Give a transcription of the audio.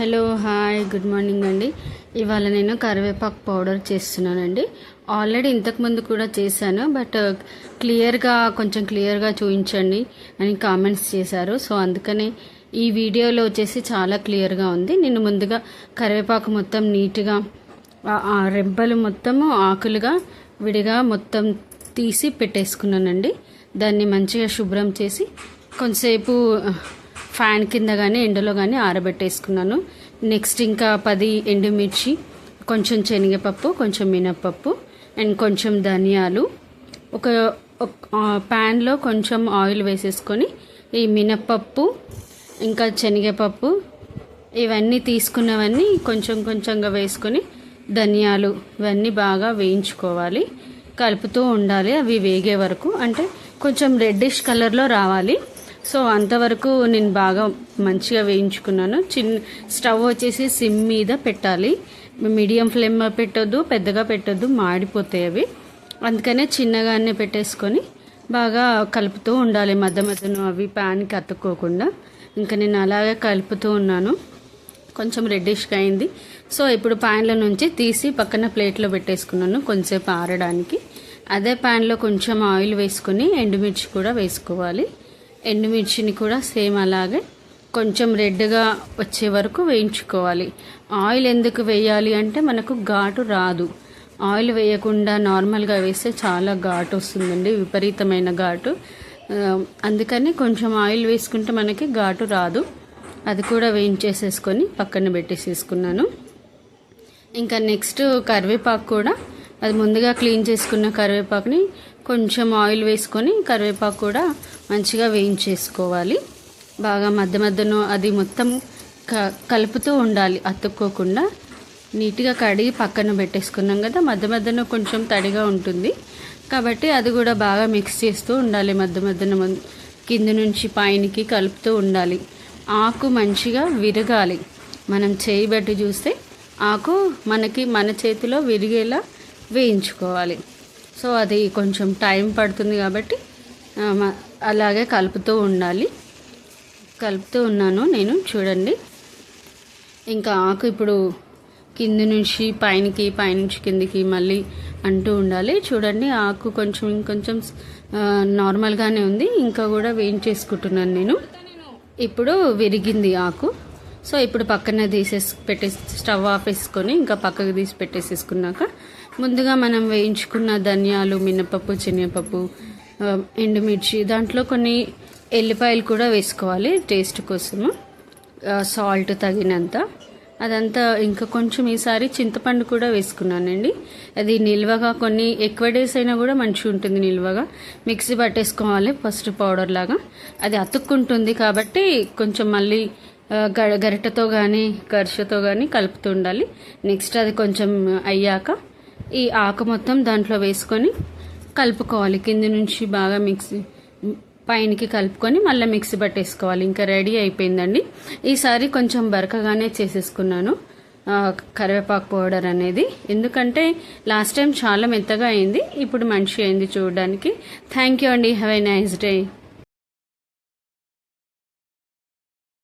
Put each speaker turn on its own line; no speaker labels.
Hello hi good morning అండి. ఇవాళ నేను కరివేపాకు పౌడర్ చేస్తున్నానండి. ఆల్రెడీ ఇంతకుముందు కూడా చేశాను బట్ uh, క్లియర్గా కొంచెం క్లియర్గా చూపించండి అని కామెంట్స్ చేశారు. సో అందుకనే ఈ వీడియోలో వచ్చేసి చాలా క్లియర్గా ఉంది. నేను ముందుగా కరివేపాకు మొత్తం నీట్గా ఆ- రెబ్బలు మొత్తము ఆకులుగా విడిగా మొత్తం తీసి పెట్టేసుకున్నానండి. దాన్ని మంచిగా శుభ్రం చేసి కొంతసేపు ఫ్యాన్ కింద కానీ ఎండలో కానీ ఆరబెట్టేసుకున్నాను. నెక్స్ట్ ఇంకా పది ఎండుమిర్చి కొంచెం శనగపప్పు కొంచెం మినప్పప్పు అండ్ కొంచెం ధనియాలు. ఒక ప్యాన్లో కొంచెం ఆయిల్ వేసేసుకొని ఈ మినప్పప్పు ఇంకా శనగపప్పు ఇవన్నీ తీసుకున్నవన్నీ కొంచెం కొంచెంగా వేసుకొని ధనియాలు ఇవన్నీ బాగా వేయించుకోవాలి. కలుపుతూ ఉండాలి అవి వేగే వరకు. అంటే కొంచెం రెడ్డిష్ కలర్లో రావాలి. సో అంతవరకు నేను బాగా మంచిగా వేయించుకున్నాను. చిన్న స్టవ్ వచ్చేసి సిమ్ మీద పెట్టాలి. మీడియం ఫ్లేమ్ పెట్టొద్దు పెద్దగా పెట్టొద్దు మాడిపోతాయి అవి. అందుకనే చిన్నగానే పెట్టేసుకొని బాగా కలుపుతూ ఉండాలి మధ్య మధ్యను అవి ప్యాన్కి అతుక్కోకుండా. ఇంకా నేను అలాగే కలుపుతూ ఉన్నాను. కొంచెం రెడ్డిష్గా అయింది. సో ఇప్పుడు ప్యాన్ల నుంచి తీసి పక్కన ప్లేట్లో పెట్టేసుకున్నాను కొంచెంసేపు ఆరడానికి. అదే ప్యాన్లో కొంచెం ఆయిల్ వేసుకొని ఎండుమిర్చి కూడా వేసుకోవాలి. ఎండుమిర్చిని కూడా సేమ్ అలాగే కొంచెం రెడ్గా వచ్చే వరకు వేయించుకోవాలి. ఆయిల్ ఎందుకు వేయాలి అంటే మనకు ఘాటు రాదు. ఆయిల్ వేయకుండా నార్మల్గా వేస్తే చాలా ఘాటు వస్తుందండి విపరీతమైన ఘాటు. అందుకని కొంచెం ఆయిల్ వేసుకుంటే మనకి ఘాటు రాదు. అది కూడా వేయించేసేసుకొని పక్కన పెట్టేసేసుకున్నాను. ఇంకా నెక్స్ట్ కరివేపాకు కూడా అది ముందుగా క్లీన్ చేసుకున్న కరివేపాకుని కొంచెం ఆయిల్ వేసుకొని కరివేపాకు కూడా మంచిగా వేయించేసుకోవాలి. బాగా మధ్య మధ్యలో అది మొత్తం క కలుపుతూ ఉండాలి అతుక్కోకుండా. నీట్గా కడిగి పక్కన పెట్టేసుకున్నాం కదా మధ్య మధ్యన కొంచెం తడిగా ఉంటుంది. కాబట్టి అది కూడా బాగా మిక్స్ చేస్తూ ఉండాలి మధ్య మధ్యన కింద నుంచి పైనకి కలుపుతూ ఉండాలి. ఆకు మంచిగా విరగాలి. మనం చేయి బట్టి చూస్తే ఆకు మనకి మన చేతిలో విరిగేలా వేయించుకోవాలి. సో అది కొంచెం టైం పడుతుంది కాబట్టి అలాగే కలుపుతూ ఉండాలి. కలుపుతూ ఉన్నాను నేను చూడండి. ఇంకా ఆకు ఇప్పుడు కింది నుంచి పైనకి పైనుంచి కిందికి మళ్ళీ అంటూ ఉండాలి. చూడండి ఆకు కొంచెం ఇంకొంచెం నార్మల్గానే ఉంది. ఇంకా కూడా వేయించేసుకుంటున్నాను నేను. ఇప్పుడు విరిగింది ఆకు. సో ఇప్పుడు పక్కన తీసేసి పెట్టేసి స్టవ్ ఆపేసుకొని ఇంకా పక్కకు తీసి పెట్టేసేసుకున్నాక ముందుగా మనం వేయించుకున్న ధనియాలు మినపప్పు శనగపప్పు ఎండుమిర్చి దాంట్లో కొన్ని ఎల్లిపాయలు కూడా వేసుకోవాలి టేస్ట్ కోసము. సాల్ట్ తగినంత. అదంతా ఇంకా కొంచెం ఈసారి చింతపండు కూడా వేసుకున్నానండి. అది నిల్వగా కొన్ని ఎక్కువ డేస్ అయినా కూడా మంచిగా ఉంటుంది నిల్వగా. మిక్సీ పట్టేసుకోవాలి ఫస్ట్ పౌడర్ లాగా. అది అతుక్కుంటుంది కాబట్టి కొంచెం మళ్ళీ ఆ, గ కానీ గరిషతో కానీ కలుపుతూ ఉండాలి. నెక్స్ట్ అది కొంచెం అయ్యాక ఈ ఆకు మొత్తం దాంట్లో వేసుకొని కలుపుకోవాలి. కింది నుంచి బాగా మిక్సీ పైనకి కలుపుకొని మళ్ళీ మిక్సీ పట్టేసుకోవాలి. ఇంకా రెడీ అయిపోయిందండి. ఈసారి కొంచెం బరకగానే చేసేసుకున్నాను. కరివేపాకు పౌడర్ అనేది. ఎందుకంటే లాస్ట్ టైం చాలా మెత్తగా అయింది. ఇప్పుడు మంచిగా అయింది చూడడానికి. థ్యాంక్ యూ అండి. Have a nice day